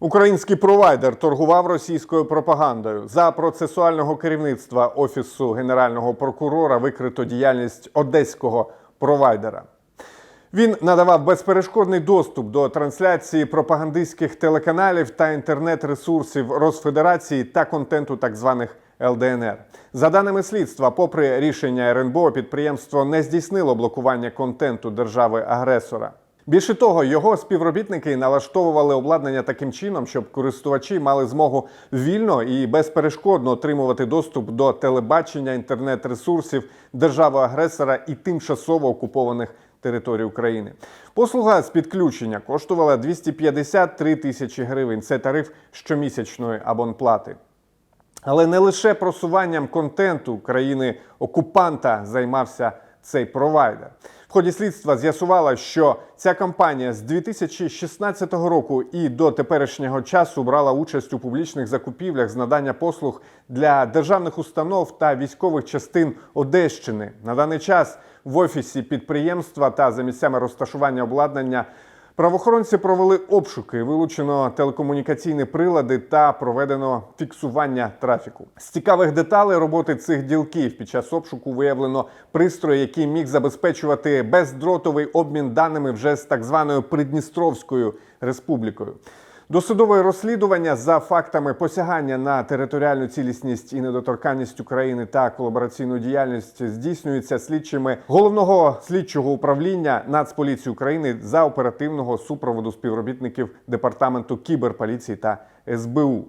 Український провайдер торгував російською пропагандою. За процесуального керівництва офісу генерального прокурора викрито діяльність одеського провайдера. Він надавав безперешкодний доступ до трансляції пропагандистських телеканалів та інтернет-ресурсів Росфедерації та контенту так званих ЛДНР. За даними слідства, попри рішення РНБО, підприємство не здійснило блокування контенту держави-агресора. Більше того, його співробітники налаштовували обладнання таким чином, щоб користувачі мали змогу вільно і безперешкодно отримувати доступ до телебачення, інтернет-ресурсів держави-агресора і тимчасово окупованих територій України. Послуга з підключення коштувала 253 тисячі гривень. Це тариф щомісячної абонплати. Але не лише просуванням контенту країни окупанта займався цей провайдер. В ході слідства з'ясувала, що ця компанія з 2016 року і до теперішнього часу брала участь у публічних закупівлях з надання послуг для державних установ та військових частин Одещини. На даний час в офісі підприємства та за місцями розташування обладнання Правоохоронці провели обшуки, вилучено телекомунікаційні прилади та проведено фіксування трафіку. З цікавих деталей роботи цих ділків під час обшуку виявлено пристрої, який міг забезпечувати бездротовий обмін даними вже з так званою Придністровською республікою. Досудове розслідування за фактами посягання на територіальну цілісність і недоторканність України та колабораційну діяльність здійснюється слідчими головного слідчого управління Нацполіції України за оперативного супроводу співробітників департаменту кіберполіції та СБУ.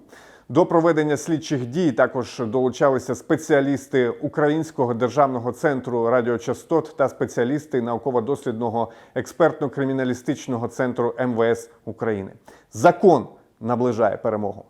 До проведення слідчих дій також долучалися спеціалісти Українського державного центру радіочастот та спеціалісти науково-дослідного експертно-криміналістичного центру МВС України. Закон наближає перемогу.